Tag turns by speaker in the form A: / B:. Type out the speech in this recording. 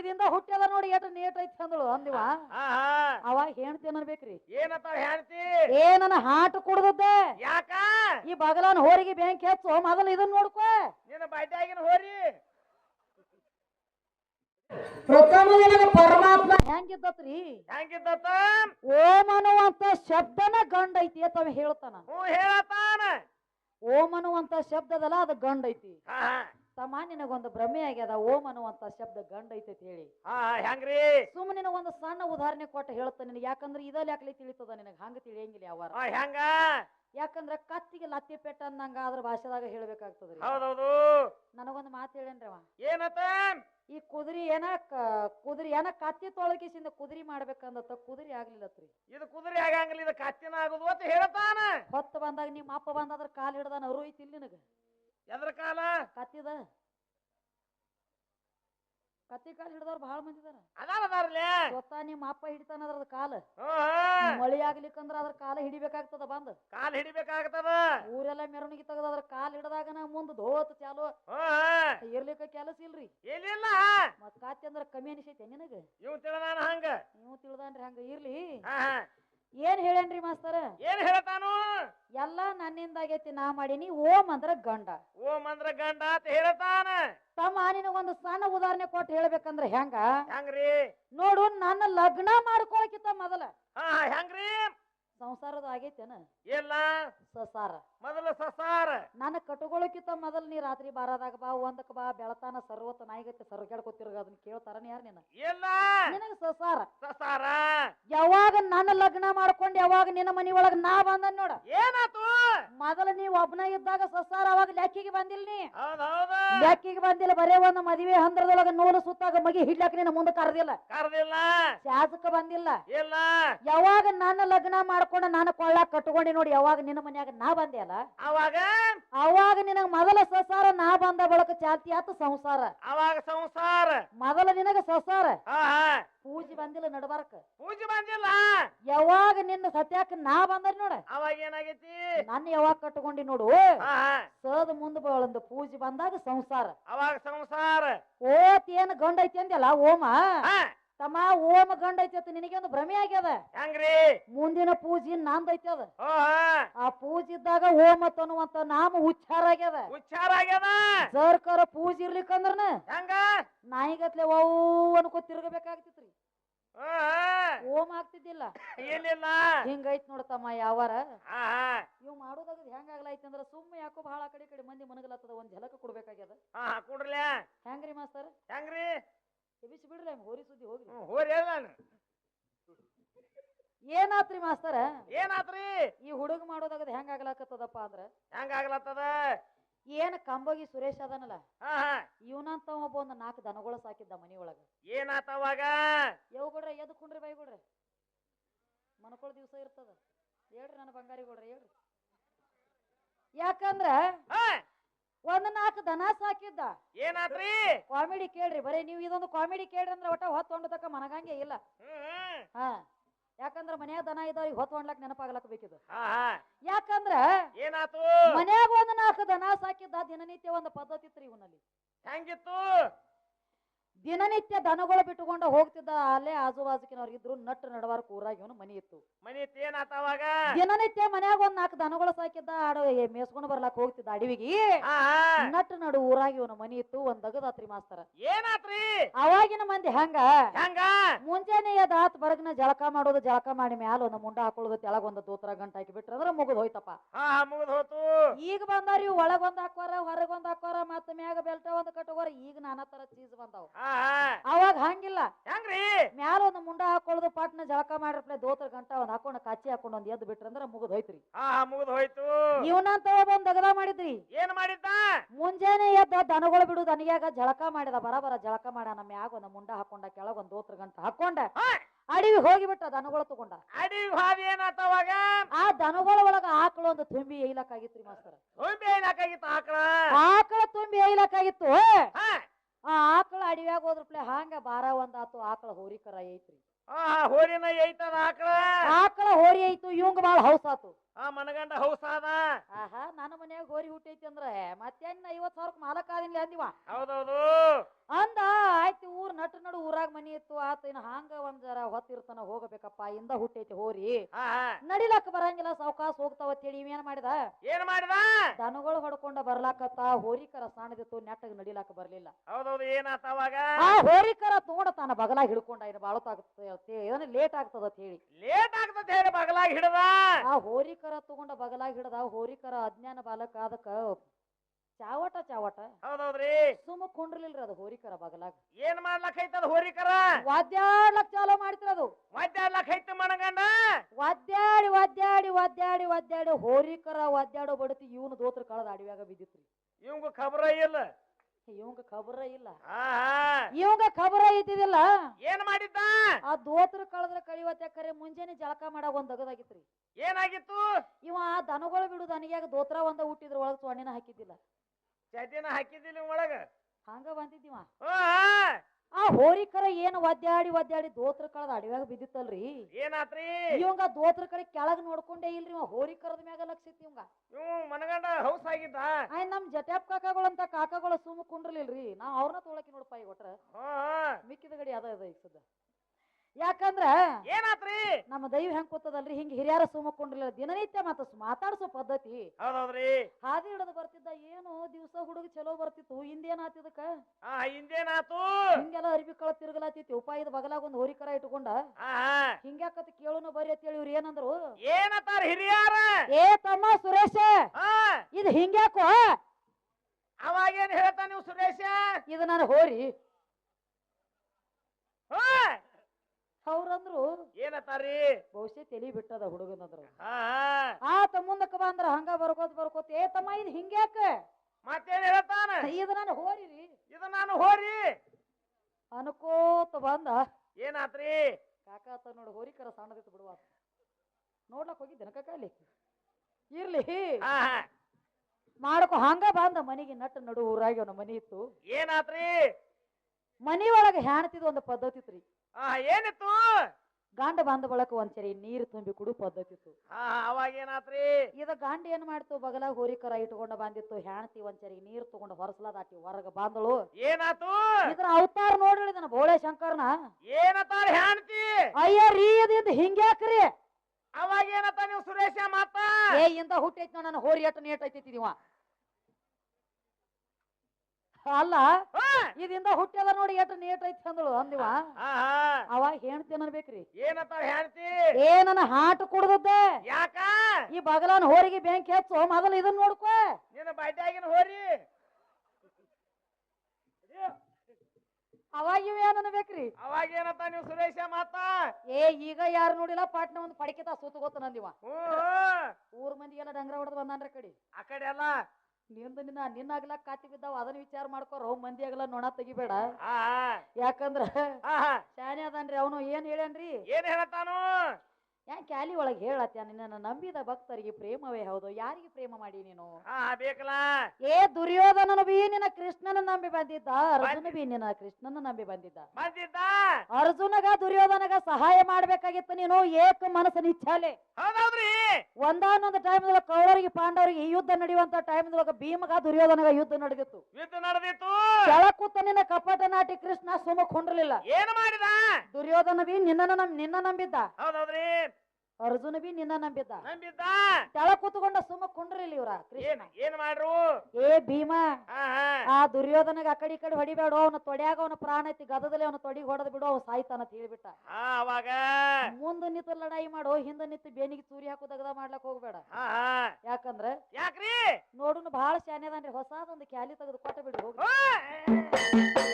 A: ಇದರಿಂದ ಹುಟ್ಟ್ಯದ ನೋಡಿ ಎಟ್ ನೀಟ್ ಐತಿ ಅಂದಳು. ಅಂದಿವ ಅವಾಗ ಹೆಣ್ತಿ ಅನ್ಬೇಕ್ರಿ
B: ಏನಪ್ಪ ಹೆಣ್ತಿ
A: ಏ ನನ್ನ ಹಾಟ ಕುಡ್ದದ್ದೆ.
B: ಯಾಕ?
A: ಈ ಬಗಲನ್ ಹೋರಿಗೆ ಬ್ಯಾಂಕ್ ಹೆಚ್ಚು ಮೊದಲು ಇದನ್ನ ನೋಡ್ಕೋ.
B: ನಿನ್ನ ಬಡ್ಡಿಯಾಗಿನ ಹೋರಿ.
A: ಪ್ರಥಮದೊಳಗ ಪರಮಾತ್ಮ ಹೆಂಗಿದ್ದತ್ರಿ?
B: ಹೆಂಗಿದ್ದತ್ತ?
A: ಓಂ ಅನ್ನುವಂತ ಶಬ್ದನ ಗಂಡ ಐತಿ ಅಂತ ಹೇಳ್ತಾನ.
B: ಹ್ಞೂ ಹೇಳತಾನ
A: ಓಂ ಅನ್ನುವಂತ ಶಬ್ದದಲ್ಲ ಅದು ಗಂಡ ಐತಿ ತಮ್ಮ ನಿನಗೊಂದು ಭ್ರಮೆ ಆಗ್ಯದ ಓಂ ಅನ್ನುವಂತ ಶಬ್ದ ಗಂಡ ಐತೆ ಹೇಳಿ.
B: ಹಾ ಹೆಂಗ್ರಿ
A: ಸುಮ್ಮನೆ ನಿನಗೊಂದು ಸಣ್ಣ ಉದಾಹರಣೆ ಕೊಟ್ಟು ಹೇಳ್ತಾನೆ ನಿನಗೆ. ಯಾಕಂದ್ರೆ ಇದಲ್ಲ ಯಾಕಲಿ ತಿಳಿತದ ನಿನಗೆ? ಹಂಗ ತಿಳಿಯಂಗಿಲ್ಲ ಯಾವಾರ.
B: ಹೆಂಗ
A: ಯಾಕಂದ್ರೆ ಕತ್ತಿಗೆ ಲತ್ತಿ ಪೆಟ್ಟ ಅನ್ನಂಗ ಅದ್ರ ಭಾಷೆದಾಗ ಹೇಳ್ಬೇಕಾಗ್ತದ್ರಿ.
B: ಹೌದೌದು.
A: ನನಗೊಂದು ಮಾತು ಹೇಳೇನ್ರಿ ಅವ
B: ಏನತ್ತ
A: ಈ ಕುದುರಿ ಏನ ಕ- ಕುದುರಿ ಏನ ಕತ್ತಿ ತೊಳಗಿಸಿಂದ ಕುದುರಿ ಮಾಡ್ಬೇಕಂದತ್ತ ಕುದುರಿ ಆಗ್ಲಿಲ್ಲತ್ರಿ.
B: ಇದು ಕುದುರೆ ಆಗಂಗಿಲ್ಲ ಇದು ಕತ್ತಿನ ಆಗುದು ಅಂತ ಹೇಳ್ತಾನ.
A: ಹೊತ್ತು ಬಂದಾಗ ನಿಮ್ಮ ಅಪ್ಪ ಬಂದಾದ್ರ ಕಾಲ್ ಹಿಡ್ದಾನ ಅರು ಐತಿ ಇಲ್ಲಿ ನಿನಗ.
B: ಎದ್ರ ಕಾಲ?
A: ಕತ್ತಿದ. ಕತ್ತಿ ಕಾಲ ಹಿಡ್ದವ್ರು ಬಹಳ ಮಂದಿ ಇದಾರ.
B: ಅದಾರ ಅದಾರ್ಲೆ?
A: ಗೊತ್ತಾ ನಿಮ್ಮ ಅಪ್ಪ ಹಿಡಿತಾನ ಅದ್ರದ ಕಾಲ? ಮಳಿ ಆಗ್ಲಿಕ್ಕಂದ್ರ ಅದ್ರ ಕಾಲ ಹಿಡಿಬೇಕಾಗ್ತದ ಬಂದ್.
B: ಕಾಲ ಹಿಡಿಬೇಕಾಗ್ತದ?
A: ಊರೆಲ್ಲ ಮೆರವಣಿಗೆ ತೆಗೆದ ಅದ್ರ ಕಾಲ್ ಹಿಡ್ದಾಗನ ಮುಂದ್ ಧೋತ್ ಚಾಲು. ಇರ್ಲಿಕ್ಕ ಕೆಲಸ ಇಲ್ರಿ.
B: ಏನಿಲ್ಲ
A: ಮತ್ ಕಾತಿ ಅಂದ್ರ ಕಮ್ಮಿ ಅನಿಸೈತೆ ನಿನಗ?
B: ಇವ್ ತಿಳ್ದಾನ ಹಂಗ?
A: ನೀವು ತಿಳ್ದಾನ್ರಿ ಹಂಗ ಇರ್ಲಿ. ಏನ್ ಹೇಳೇನ್ರಿ ಮಾಸ್ತರ?
B: ಏನ್ ಎಲ್ಲ
A: ಎಲ್ಲಾ ನನ್ನಿಂದಾಗೈತಿ ನಾ ಮಾಡೀನಿ ಓಂ ಅಂದ್ರ ಗಂಡ.
B: ಓಂ ಅಂದ್ರ ಗಂಡ ಅಂತ ಹೇಳ್ತಾನ.
A: ತಮ್ಮ ನಿನಗೊಂದು ಸಣ್ಣ ಉದಾಹರಣೆ ಕೊಟ್ಟು ಹೇಳ್ಬೇಕಂದ್ರ ಹೆಂಗ?
B: ಹೆಂಗ್ರಿ?
A: ನೋಡು ನನ್ನ ಲಗ್ನ ಮಾಡ್ಕೊಳಕಿತ್ತ ಮೊದಲ.
B: ಹಾ ಹೆಂಗ್ರಿ?
A: ಸಂಸಾರದ ಆಗೈತೇನ?
B: ಇಲ್ಲ
A: ಸಸಾರ.
B: ಮೊದಲ ಸಸಾರ.
A: ನನ್ನ ಕಟ್ಕೊಳಕಿತ್ತ ಮೊದಲ ನೀ ರಾತ್ರಿ ಬಾರದಾಗ ಬಾ ಒಂದಕ್ಕೆ ಬಾ ಬೆಳತಾನ ಸರ್ವತ್ತ ನಾಯಿಗತ್ತೆ ಸರ್ಗ್ಯಾಡ್ಕೊತಿರ್ಗ ಅದನ್ನ ಕೇಳ್ತಾರನ ಯಾರು ನಿನ್ನ
B: ಇಲ್ಲ
A: ನಿನಗ ಸಸಾರ.
B: ಸಸಾರ.
A: ಯಾವಾಗ ನನ್ನ ಲಗ್ನ ಮಾಡ್ಕೊಂಡು ಯಾವಾಗ ನಿನ್ನ ಮನಿ ಒಳಗ ನಾ ಬಂದ ನೋಡ?
B: ಏನಾತು?
A: ಮೊದಲ ನೀವ್ ಒಬ್ನ ಇದ್ದಾಗ ಸಸಾರ ಅವಾಗ ಲೆಕ್ಕಿಗೆ ಬಂದಿಲ್ಲ ನೀ? ಲೆಕ್ಕಿಗೆ ಬಂದಿಲ್ಲ ಬರೇ ಒಂದು ಮದುವೆ ಹಂದ್ರದೊಳಗ ನೂಲು ಸುತ್ತಾಗ ಮಗಿ ಹಿಡ್ಲಾಕ ನಿನ್ನ ಮುಂದೆ ಕರೆದಿಲ್ಲ.
B: ಕರ್ದಿಲ್ಲ.
A: ಶಾಸಕ ಬಂದಿಲ್ಲ.
B: ಇಲ್ಲ.
A: ಯಾವಾಗ ನನ್ನ ಲಗ್ನ ಮಾಡ್ಕೊಂಡು ನಾನು ಕೊಳ್ಳ ಕಟ್ಕೊಂಡಿ ನೋಡಿ ಯಾವಾಗ ನಿನ್ನ ಮನ್ಯಾಗ ನಾ ಬಂದೆ ಅಲ್ಲ?
B: ಅವಾಗ?
A: ಅವಾಗ ನಿನಗ ಮೊದಲ ಸಸಾರ ನಾ ಬಂದ ಬಳಕ ಚಾಲ್ತಿ ಆತು ಸಂಸಾರ.
B: ಅವಾಗ ಸಂಸಾರ.
A: ಮೊದಲ ನಿನಗ ಸಸಾರ. ಪೂಜೆ ಬಂದಿಲ್ಲ ನಡಬಾರಕ.
B: ಪೂಜೆ ಬಂದಿಲ್ಲ.
A: ಯಾವಾಗ ನಿನ್ನ ಸತ್ಯಾಕ ನಾ ಬಂದ ನೋಡ.
B: ಅವಾಗ ಏನಾಗೈತಿ?
A: ನನ್ನ ಯಾವಾಗ ಕಟ್ಕೊಂಡಿ ನೋಡು. ಸದ ಮುಂದ ಬಳಂದ ಪೂಜೆ ಬಂದಾಗ ಸಂಸಾರ.
B: ಅವಾಗ ಸಂಸಾರ.
A: ಓತ್ ಏನ್ ಗಂಡ ಐತಿ ಅಂದ್ಯಲ್ಲ ಓಮ? ತಮ್ಮ ಓಮ ಗಂಡ ಐತಿ ಅಂತ ನಿನಗೆ ಒಂದು ಭ್ರಮೆ ಆಗ್ಯದ?
B: ಹೆಂಗ್ರಿ?
A: ಮುಂದಿನ ಪೂಜೆ ನಂದ್ ಐತಿ ಅದ. ಆ ಪೂಜೆ ಇದ್ದಾಗ ಓಮ ಅನ್ನುವಂತ ನಾಮ ಉಚ್ಚಾರ ಆಗ್ಯದ.
B: ಉಚ್ಚಾರ ಆಗ್ಯದ?
A: ಸರ್ಕಾರ ಪೂಜೆ ಇರ್ಲಿಕ್ಕಂದ್ರನ
B: ಹೆಂಗ?
A: ನಾಯಿಗತ್ಲೆ ಅವು ಅನ್ಕೋ ತಿರ್ಗಬೇಕಾಗ್ತಿತ್ರಿ. ಓಮ್ ಆಗ್ತಿದ್ದಿಲ್ಲ.
B: ಏನಿಲ್ಲ.
A: ಹಿಂಗೈತ್ ನೋಡತಮ್ಮ ಯಾವಾರ? ಇವ್ ಮಾಡೋದಾಗ ಹೆಂಗ್ ಆಗ್ಲೈತಿ ಅಂದ್ರ ಸುಮ್ಮ ಯಾಕೋ ಬಹಳ ಕಡೆ ಕಡೆ ಮಂದಿ ಮನಗಲತ್ತದ ಒಂದ್ ಝಲಕ ಕೊಡ್ಬೇಕಾಗ್ಯದ.
B: ಹಾ
A: ಹೆಂಗ್ರಿ ಮಾಸ್ತರ್?
B: ಹೆಂಗ್ರಿ?
A: ಎಬಿಸಿ ಬಿಡ್ರಿ ಹೋರಿ ಸುದ್ದಿ ಹೋಗ್ರಿ
B: ಹ್ಮ್, ಹೋರಿ ಹೇಳ ನಾನು.
A: ಏನಾತ್ರಿ ಮಾಸ್ತರ?
B: ಏನಾತ್ರಿ?
A: ಈ ಹುಡುಗ ಮಾಡೋದಾಗದ ಹೆಂಗ್ ಆಗ್ಲಾಕತ್ತದಪ್ಪ ಅಂದ್ರ?
B: ಹೆಂಗ ಆಗ್ಲತ್ತದ
A: ಏನ್ ಕಂಬೋಗಿ ಸುರೇಶ್ ಅದನಲ್ಲ
B: ಹಾ ಹಾ.
A: ಇವನಂತ ಒಬ್ಬ ಒಂದ್ ನಾಲ್ಕು ದನಗಳ ಸಾಕಿದ್ದ ಮನಿ ಒಳಗ
B: ಏನಾತ ಅವಾಗ
A: ಯವ್ ಬಿಡ್ರಿ ಎದ್ ಕುಂಡ್ರಿ ಬೈ ಬಿಡ್ರಿ. ಮನ್ಕೊಳ್ ದಿವಸ ಇರ್ತದ. ಹೇಳ್ರಿ ನನ್ನ ಬಂಗಾರಿ ಕೊಡ್ರಿ ಹೇಳ್ರಿ. ಯಾಕಂದ್ರ ಒಂದ್ ನಾಲ್ಕು ದನ ಸಾಕಿದ್ದ.
B: ಏನಾದ್ರಿ
A: ಕಾಮಿಡಿ ಕೇಳ್ರಿ ಬರೀ ನೀವು ಇದೊಂದು ಕಾಮಿಡಿ ಕೇಳ್ರಿ ಅಂದ್ರೆ ಒಟ್ಟ ಹೊತ್ತು ತಕ್ಕ ಮನಗಂಗೆ ಇಲ್ಲ. ಹಾ ಯಾಕಂದ್ರ ಮನ್ಯಾಗ ದನ ಇದ್ದವ್ರಿಗೆ ಹೊತ್ತು ಹೊಂಡ್ಲಕ್ ನೆನಪಾಗ್ಲಕ್ ಬೇಕಿದು. ಯಾಕಂದ್ರ
B: ಏನಾತು?
A: ಮನ್ಯಾಗ ಒಂದ್ ನಾಲ್ಕು ದನ ಸಾಕಿದ್ದ ದಿನನಿತ್ಯ ಒಂದು ಪದ್ಧತಿ ಇತ್ರಿ ಇವನಲ್ಲಿ.
B: ಹೆಂಗಿತ್ತು?
A: ದಿನನಿತ್ಯ ದನಗಳು ಬಿಟ್ಟುಕೊಂಡು ಹೋಗ್ತಿದ್ದ ಅಲ್ಲೇ ಆಜು ಬಾಜುಕಿನವ್ರು ಇದ್ರು ನಟ್ಟು ನಡವಾರ ಊರಾಗ ಇವನು ಮನಿ ಇತ್ತು.
B: ಮನಿ ಇತ್ತು ಏನಾತ ಅವಾಗ?
A: ದಿನನಿತ್ಯ ಮನ್ಯಾಗ ಒಂದ್ ನಾಲ್ಕು ದನಗಳು ಸಾಕಿದ್ದ ಆಡ ಮೇಸ್ಕೊಂಡು ಬರ್ಲಾಕ್ ಹೋಗ್ತಿದ್ದ ಅಡಿವಿಗಿ. ನಟ್ಟು ನಡು ಊರಾಗ ಇವನು ಮನಿ ಇತ್ತು ಒಂದ್ ದಗದಾತ್ರಿ ಮಾಸ್ತರ.
B: ಏನಾತ್ರಿ?
A: ಅವಾಗಿನ ಮಂದಿ ಹಂಗ?
B: ಹೆಂಗ?
A: ಮುಂಜಾನೆ ಅದಾತ್ ಬರಗ್ನ ಜಳಕ ಮಾಡೋದು ಜಳಕ ಮಾಡಿ ಮ್ಯಾಲ ಒಂದು ಮುಂಡ ಹಾಕೊಳ್ಳೋದು ತೆಳಗ ಒಂದು ದೂತ್ರ ಗಂಟ ಹಾಕಿ ಬಿಟ್ರ ಅಂದ್ರ ಮುಗಿದ್ ಹೋಯ್ತಪ್ಪ.
B: ಮುಗಿದ್ ಹೋತು.
A: ಈಗ ಬಂದಾರ ಇವ್ ಒಳಗೊಂದ್ ಹಾಕೋರ ಹೊರಗೊಂದ್ ಹಾಕೋರ ಮತ್ತ ಮ್ಯಾಗ ಬೆಲ್ಟ ಒಂದ್ ಕಟ್ಟೋರ ಈಗ ನಾನಾ ತರ ಚೀಸ್ ಬಂದಾವ. ಅವಾಗ ಹಂಗಿಲ್ಲ.
B: ಹೆಂಗ್ರಿ?
A: ಮ್ಯಾಲ ಒಂದು ಮುಂಡ ಹಾಕೊಳ್ಳೋದು ಪಾಟ್ನ ಜಳಕ ಮಾಡಿರ್ಪ್ಲೆ ದೋತ್ರ ಗಂಟ ಒಂದ್ ಹಾಕೊಂಡು ಕಾಚಿ ಹಾಕೊಂಡ್ ಒಂದ್ ಎದ್ದು ಬಿಟ್ರಂದ್ರ ಮುಗಿದ್ ಹೋಯ್ತ್ರಿ.
B: ಹಾ ಮುಗಿದ್ ಹೋಯ್ತು.
A: ಇವನಂತ ಒಂದ್ ದಗದ ಮಾಡಿದ್ರಿ.
B: ಏನ್ ಮಾಡಿದ್ದ?
A: ಮುಂಜಾನೆ ಎದ್ದ ದನಗಳು ಬಿಡು ದನಿಯಾಗ ಜಳಕ ಮಾಡಿದ ಬರಬರ ಜಳಕ ಮಾಡ್ಯಾನ ಮ್ಯಾಗ ಒಂದ್ ಮುಂಡ ಹಾಕೊಂಡ ಕೆಳಗ ಒಂದ್ ದೋತ್ರ ಗಂಟ ಹಾಕೊಂಡ
B: ಅಡಿವಿ
A: ಅಡವಿ ಹೋಗಿಬಿಟ್ಟ ದನಗಳು ತಗೊಂಡ.
B: ಅಡಿ ಹಾವಿ ಏನಾತವಾಗ
A: ಆ ದನಗಳ ಒಳಗ ಆಕಳ ಒಂದು ತುಂಬಿ ಏಯ್ಲಕ್ಕಾಗಿತ್ರಿ ಮಾಸ್ತರ.
B: ತುಂಬಿ ಏಯ್ಲಕ್ಕಾಗಿತ್ತು ಆಕಳ?
A: ಆಕಳ ತುಂಬಿ ಏಯ್ಲಕ್ಕಾಗಿತ್ತು. ಆ ಆಕಳ ಅಡವ್ಯಾಗ ಹೋದ್ರಪ್ಲೆ ಹಂಗ ಬಾರ ಒಂದ್ ಆತು ಆಕಳ ಹೋರಿಕರ ಐತ್ರಿ.
B: ಹಾ ಹಾ ಹೋರಿನ ಐತದ ಆಕಳ?
A: ಆಕಳ ಹೋರಿ ಐತು ಇವಂಗ ಬಾಳ ಹೌಸ್ ಆತು.
B: ಆ ಮನಗಂಡ ಹೌಸ್ ಅದ
A: ಆಹಾ ನನ್ನ ಮನ್ಯಾಗ ಹೋರಿ ಹುಟ್ಟೈತಿ ಅಂದ್ರ ಮತ್ತೇನ್ ಐವತ್ ಸಾವಿರ ಮಾಲಕ್ ಆದಿಲ್ಲ ಅಂದಿವ?
B: ಹೌದೌದು.
A: ಇತ್ತು ಆತ ಇನ್ನು ಹಾಂಗ ಒಂದ್ ಜರ ಹೊತ್ತಿರ್ತಾನ ಹೋಗಬೇಕಪ್ಪ ಇಂದ ಹುಟ್ಟೈತಿ ಹೋರಿ.
B: ಹಾ ಹಾ.
A: ನಡಿಲಕ್ಕ ಬರಂಗಿಲ್ಲ ಸಾವ್ಕಾಸ್ ಹೋಗ್ತಾವ ಅಂತೇಳಿ ಇವೇನ್ ಮಾಡಿದ?
B: ಏನ್ ಮಾಡಿದ?
A: ದನಗಳು ಹೊಡ್ಕೊಂಡ ಬರ್ಲಾಕತ್ತ ಹೋರಿಕರ ಸಣ್ಣದಿತ್ತು ನೆಟ್ಟಗ್ ನಡಿಲಾಕ ಬರ್ಲಿಲ್ಲ.
B: ಹೌದೌದು ಏನಾತ ಅವಾಗ?
A: ಆ ಹೋರಿಕರ ತಗೊಂಡ ತಾನ ಬಗಲಾಗ ಹಿಡ್ಕೊಂಡ ಇದು ಬಾಳತಾಗುತ್ತೆ ಏನ ಲೇಟ್ ಆಗ್ತದ ಅಂತ ಹೇಳಿ.
B: ಲೇಟ್ ಆಗ್ತದ ಹೇಳಿ ಬಗಲಾಗ ಹಿಡದ?
A: ಆ ಹೋರಿಕರ ತಗೊಂಡ ಬಗಲಾಗ ಹಿಡದ ಹೋರಿಕರ ಅಜ್ಞಾನ ಬಾಲಕ ಅದಕ್ಕ ಚಾವಟ ಚಾವಟ.
B: ಹೌದೌದ್ರಿ.
A: ಸುಮ್ಮ ಕುಂಡ್ರಲಿಲ್ರಿ ಅದು ಹೋರಿಕರ ಬಗಲಾಗ.
B: ಏನ್ ಮಾಡ್ಲಕ್ ಐತದ ಹೋರಿಕರ?
A: ವಾದ್ಯಾಡ್ಲಕ್ ಚಾಲೋ ಮಾಡ್ತಿರ ಅದು.
B: ವಾದ್ಯಾಡ್ಲಕ್ ಐತ ಮಣಗಂಡ
A: ವಾದ್ಯಾಡಿ ವಾದ್ಯಾಡಿ ವಾದ್ಯಾಡಿ ವಾದ್ಯಾಡಿ ಹೋರಿಕರ ವಾದ್ಯಾಡೋ ಬಡತಿ ಇವನು ದೋತ್ರ ಕಳದ ಅಡವ್ಯಾಗ ಬಿದ್ದಿತ್ರಿ.
B: ಇವಂಗ ಖಬರ ಇಲ್ಲ.
A: ಇವಂಗ ಖಬರ ಇಲ್ಲ. ಇವಂಗ ಖಬರ ಇದ್ದಿದಿಲ್ಲ
B: ಏನ್ ಮಾಡಿದ್ದ?
A: ಆ ದೋತ್ರ ಕಳದ್ರ ಕಳಿವತ್ತೆ ಕರೆ ಮುಂಜಾನೆ ಜಳಕ ಮಾಡಾಗ ಒಂದ್ ಅಗದಾಗಿತ್ರಿ
B: ಏನಾಗಿತ್ತು?
A: ಇವ ಆ ದನಗಳು ಬಿಡುದು ದನಿಗ್ಯಾಗ ದೋತ್ರ ಒಂದ ಹುಟ್ಟಿದ್ರ ಒಳಗ ಸೊಣ್ಣಿನ ಹಾಕಿದ್ದಿಲ್ಲ.
B: ಚಟಿನ ಹಾಕಿದ್ದಿಲ್ಲ ಇವ್ ಒಳಗ?
A: ಹಂಗ ಬಂದಿದ್ದೀವ. ಆ ಹೋರಿಕರ ಏನ್ ಒದ್ದಾಡಿ ಒದ್ದಾಡಿ ದೋತ್ರ ಕಳದ ಅಡವ್ಯಾಗ ಬಿದ್ದಿತ್ತಲ್ರಿ?
B: ಏನಾತ್ರಿ?
A: ಇವಂಗ ದೋತ್ರ ಕಡೆ ಕೆಳಗ್ ನೋಡ್ಕೊಂಡೇ ಇಲ್ರಿ ಇವ ಹೋರಿಕರದ ಮ್ಯಾಗ ಲಕ್ಷ ಇತ್ತು ಇವಂಗ.
B: ಇವ್ ಮನಗಂಡ ಹೌಸ್ ಆಗಿದ್ದ?
A: ಆಯ್ ನಮ್ ಜಟ್ಯಾಪ್ ಕಾಕಗಳಂತ ಕಾಕಗಳ ಸುಮ್ಮ ಕುಂಡ್ರಲಿಲ್ರಿ. ನಾ ಅವ್ರನ್ನ ತೊಳಕಿ ನೋಡಪ್ಪ ಈಗ ಒಟ್ರ. ಮಿಕ್ಕಿದ ಗಡಿ ಅದ ಅದ ಈಗ ಸದ್ದ. ಯಾಕಂದ್ರ
B: ಏನಾತ್ರಿ?
A: ನಮ್ಮ ದೈವ ಹೆಂಗ್ ಕೂತದಲ್ರಿ? ಹಿಂಗ ಹಿರಿಯರ ಸುಮಕೊಂಡಿಲ್ಲ ದಿನನಿತ್ಯ ಮತ್ತ ಮಾತಾಡ್ಸೋ ಪದ್ಧತಿ.
B: ಹೌದೌದ್ರಿ.
A: ಹಾದಿ ಹಿಡಿದು ಬರ್ತಿದ್ದ ಏನು? ದಿವಸ ಹುಡುಗ ಚಲೋ ಬರ್ತಿತ್ತು. ಹಿಂದೇನ್ ಆತಿದಕ್ಕ
B: ಹಿಂದೇನಾತು?
A: ಹಿಂಗೆಲ್ಲ ಅರ್ಬಿ ಕಳ ತಿರುಗಲಾತಿತ್ತು. ಉಪಾಯದ ಬಗಲಾಗ ಒಂದು ಹೋರಿಕರ ಇಟ್ಕೊಂಡ. ಹಿಂಗ್ಯಾಕತ್ ಕೇಳುನು ಅಂತ ಹೇಳಿ ಇವ್ರು ಏನಂದ್ರು?
B: ಏನತ್ತಾರ ಹಿರಿಯಾರ?
A: ಏ ತಮ್ಮ ಸುರೇಶ! ಇದು ಹಿಂಗ್ಯಾಕೋ?
B: ಅವಾಗೇನ್ ಹೇಳ್ತಾನ ನೀವು ಸುರೇಶ?
A: ಇದು ನಾನು ಹೋರಿ.
B: ಹಾ
A: ಅವ್ರಂದ್ರು
B: ಏನತ್ತಾರಿ
A: ಬಹುಶಃ ತಲಿ ಬಿಟ್ಟದ ಹುಡುಗನಂದ್ರು.
B: ಹಾ.
A: ಆತ ಮುಂದಕ್ಕೆ ಬಂದ್ರ ಹಂಗ ಬರ್ಕೋತ ಬರ್ಕೋತ ಏ ತಮ್ಮ ಇದು ಹಿಂಗ್ಯಾಕ?
B: ಮತ್ತೇನ್ ಹೇಳ್ತಾನ?
A: ಇದು ನಾನು ಹೋರಿರಿ.
B: ಇದು ನಾನು ಹೋರಿ.
A: ಅನ್ಕೋತ ಬಂದ.
B: ಏನಾತ್ರಿ?
A: ಕಾಕ ಆತ ನೋಡು ಹೋರಿಕರ ಸಣ್ಣದಿತ್ತು ಬಿಡುವ ನೋಡ್ಲಕ್ ಹೋಗಿ ದನಕ ಅಲ್ಲಿ. ಇರ್ಲಿ. ಮಾಡ್ಕೊ ಹಂಗ ಬಂದ ಮನಿಗೆ ನಟ್ಟು ನಡು ಊರಾಗಿ ಅವನ ಮನಿ ಇತ್ತು.
B: ಏನಾತ್ರಿ?
A: ಮನಿ ಒಳಗ ಹೆಣ್ತಿದ್ ಒಂದು ಪದ್ಧತಿ ಇತ್ರಿ.
B: ಹಾ ಏನಿತ್ತು?
A: ಗಂಡ ಬಂದ ಬಳಕ ಒಂದ್ಸರಿ ನೀರು ತುಂಬಿ ಕುಡು ಪದ್ಧತಿ
B: ಆ ಅವಾಗ ಏನಾತ್ರಿ?
A: ಇದ ಗಂಡ ಏನ್ ಮಾಡ್ತು? ಬಗಲ ಹೋರಿಕರ ಇಟ್ಕೊಂಡ ಬಂದಿತ್ತು. ಹೆಣತಿ ಒಂದ್ಸರಿ ನೀರ್ ತಗೊಂಡು ಹೊರಸಲ ದಾಟಿ ಹೊರಗ ಬಂದಳು.
B: ಏನಾತು?
A: ಇದ್ರ ಅವತಾರ ನೋಡ್ರಿ ಇದನ್ನ ಬೋಳೆ ಶಂಕರ್ನ.
B: ಏನತ್ತಾರ ಹೆಣತಿ?
A: ಅಯ್ಯ ರೀ ಇದ್ ಹಿಂಗ್ಯಾಕ್ರಿ
B: ಅವಾಗ ಏನತ್ತ ನೀವು ಸುರೇಶ ಮಾತಾ?
A: ಏ ಇಂದ ಹುಟ್ಟೈತಿ ನೋಡ್ ನನ್ನ ಹೋರಿ ಎಟ್ಟು ನೇಟ್ ಐತಿ ಅಲ್ಲ
B: ಇದರಿಂದ
A: ಇದಿಂದ ಹುಟ್ಟ್ಯದ ನೋಡಿ ಎಷ್ಟು ನೇಟ್ ಐತಿ ಅಂದಳು ಅಂದಿವ. ಅವಾಗ ಹೆಣ್ತಿ ಅನ್ಬೇಕ್ರಿ
B: ಏನನ್ನ ಹೆಣ್ತಿ
A: ಏ ನನ್ನ ಹಾಟ್ ಕುಡ್ದದ್ದೆ.
B: ಯಾಕ?
A: ಈ ಬಗಲಾನ ಹೋರಿಗೆ ಬೆಂಕಿ ಹಚ್ಚು ಮೊದಲು ಇದನ್ನ ನೋಡ್ಕೋ.
B: ನಿನ್ನ ಬಡ್ಡ್ಯಾಗಿನ ಹೋರಿ.
A: ಅವಾಗ ಇವ ಏನ್ ಅನ್ಬೇಕ್ರಿ
B: ಅವಾಗ ಏನತ್ತ ನೀವು ಸುರೇಶ ಮಾತ?
A: ಏ ಈಗ ಯಾರು ನೋಡಿಲ್ಲ ಪಾಟ್ನ ಒಂದು ಪಡಿಕಿತ ಸುತ್ತ ಗೊತ್ತ ನಂದಿವ ಊರ್ ಮಂದಿ ಮಂದಿಗೆಲ್ಲ ಡಂಗ್ರ ಹೊಡೆದ್ ಬಂದಾನ್ರ ಕಡಿ.
B: ಆ ಕಡೆ ಎಲ್ಲ
A: ನಿಂದ ನಿನ್ನ ನಿನ್ನ ಆಗಲ ಕಾತಿ ಬಿದ್ದಾವ ಅದನ್ನ ವಿಚಾರ ಮಾಡ್ಕೋರ ಮಂದಿ ಆಗಲ್ಲ ನೋಣ ತೆಗಿಬೇಡ. ಯಾಕಂದ್ರ. ಶಾನೆ ಅದಾನ್ರಿ ಅವನು ಏನ್ ಹೇಳ್ಯಾನ್ರಿ
B: ಏನ್ ಹೇಳತ್ತಾನು
A: ಯಾಕೆ ಅಲ್ಲಿ ಒಳಗೆ ಹೇಳತ್ಯ? ನಿನ್ನ ನಂಬಿದ ಭಕ್ತರಿಗೆ ಪ್ರೇಮವೇ ಹೌದು. ಯಾರಿಗೆ ಪ್ರೇಮ ಮಾಡಿ ನೀನು?
B: ಹಾ ಹಾ, ಬೇಕಲ್ಲ.
A: ಏ ದುರ್ಯೋಧನನು ಬಿ ನಿನ್ನ ಕೃಷ್ಣನ ನಂಬಿ ಬಂದಿದ್ದ. ಅರ್ಜುನ ಬಿ ನಿನ್ನ ಕೃಷ್ಣನ ನಂಬಿ ಬಂದಿದ್ದ.
B: ಬಂದಿದ್ದ?
A: ಅರ್ಜುನಗ ದುರ್ಯೋಧನಗ ಸಹಾಯ ಮಾಡ್ಬೇಕಾಗಿತ್ತು ನೀನು. ಏಕ ಮನಸ್ಸಿನ ಇಚ್ಛಾಲೆ
B: ಹೌದೌದ್ರಿ.
A: ಒಂದಾನೊಂದು ಟೈಮ್ ಕೌರವರಿಗೆ ಪಾಂಡವರಿಗೆ ಈ ಯುದ್ಧ ನಡೆಯುವಂತ ಟೈಮ್ದೊಳಗ ಭೀಮಗ ದುರ್ಯೋಧನಗ ಯುದ್ಧ ನಡೆದಿತ್ತು.
B: ಯುದ್ಧ ನಡೆದಿತ್ತು.
A: ಕೆಳಕೂತ ನಿನ್ನ ಕಪಟ ನಾಟಿ ಕೃಷ್ಣ ಸುಮ್ಮ ಕೊಂಡ್ರಲಿಲ್ಲ.
B: ಏನ್ ಮಾಡಿದ?
A: ದುರ್ಯೋಧನ ಬಿ ನಿನ್ನ ನಿನ್ನ ನಂಬಿದ್ದ.
B: ಹೌದೌದ್ರಿ.
A: ಅರ್ಜುನ ಬಿ ನಿನ್ನ ನಂಬಿದ್ದ?
B: ನಂಬಿದ್ದ?
A: ತಳ ಕೂತ್ಕೊಂಡ ಸುಮ್ಮ ಕುಂಡ್ರಿಲ್ಲ ಇವ್ರ
B: ಏನ್
A: ಕೃಷ್ಣ.
B: ಏನ್ ಮಾಡ್ರು?
A: ಏ ಭೀಮ
B: ಹಾ ಹಾ
A: ಆ ದುರ್ಯೋಧನಗ ಆ ಕಡೆ ಈ ಕಡೆ ಹೊಡಿಬೇಡ ಅವನ ತೊಡ್ಯಾಗ ಅವನ ಪ್ರಾಣ ಐತಿ ಗದದಲ್ಲಿ ಅವನ ತೊಡಿಗೆ ಹೊಡೆದ್ ಬಿಡು ಅವ ಸಾಯ್ತಾನ ಅಂತ ಹೇಳ್ಬಿಟ್ಟ.
B: ಹಾ ಅವಾಗ?
A: ಮುಂದ ನಿಂತು ಲಡಾಯಿ ಮಾಡು ಹಿಂದ ನಿಂತು ಬೇನಿಗೆ ಚೂರಿ ಹಾಕು ದಗದ ಮಾಡ್ಲಕ್ ಹೋಗ್ಬೇಡ.
B: ಹಾ ಹಾ
A: ಯಾಕಂದ್ರ
B: ಯಾಕ್ರಿ?
A: ನೋಡುನು ಬಹಳ ಶಾನೆ ಅದಾನ್ರಿ ಹೊಸಾದೊಂದು ಕ್ಯಾಲಿ ತೆಗೆದು ಕೊಟ್ಟ ಬಿಡ್ರಿ ಹೋಗಿ
B: ಹಾ.